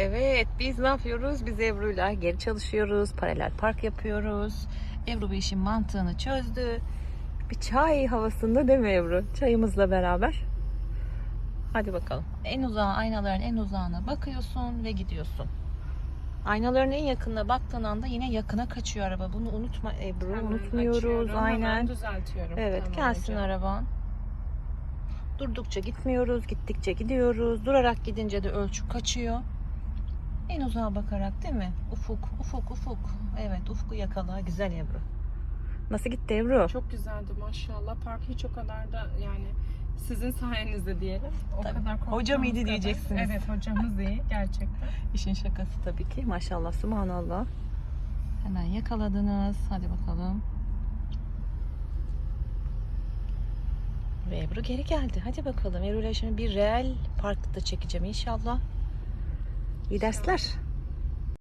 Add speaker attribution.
Speaker 1: Evet biz ne yapıyoruz? Biz Ebru'yla geri çalışıyoruz. Paralel park yapıyoruz. Ebru bu işin mantığını çözdü. Bir çay havasında değil mi Ebru? Çayımızla beraber. Hadi bakalım. En uzağa aynaların en uzağına bakıyorsun ve gidiyorsun. Aynaların en yakınına baktığın anda yine yakına kaçıyor araba. Bunu unutma Ebru.
Speaker 2: Hemen
Speaker 1: Unutmuyoruz.
Speaker 2: açıyorum, hemen
Speaker 1: Aynen.
Speaker 2: düzeltiyorum.
Speaker 1: Evet
Speaker 2: Tamam
Speaker 1: gelsin
Speaker 2: hocam.
Speaker 1: araban. Durdukça gitmiyoruz, gittikçe gidiyoruz. Durarak gidince de ölçü kaçıyor. En uzağa bakarak değil mi? Ufuk, ufuk, ufuk. Evet ufku yakala. Güzel Ebru. Nasıl gitti Ebru?
Speaker 2: Çok güzeldi maşallah. Park hiç o kadar da yani sizin sayenizde diyelim. O
Speaker 1: Tabii.
Speaker 2: kadar
Speaker 1: Hocam iyiydi
Speaker 2: kadar.
Speaker 1: diyeceksiniz.
Speaker 2: Evet hocamız iyi gerçekten.
Speaker 1: İşin şakası tabii ki. Maşallah, subhanallah. Hemen yakaladınız. Hadi bakalım. Ve Ebru geri geldi. Hadi bakalım. Ebru'yla şimdi bir reel parkta çekeceğim inşallah. İyi dersler.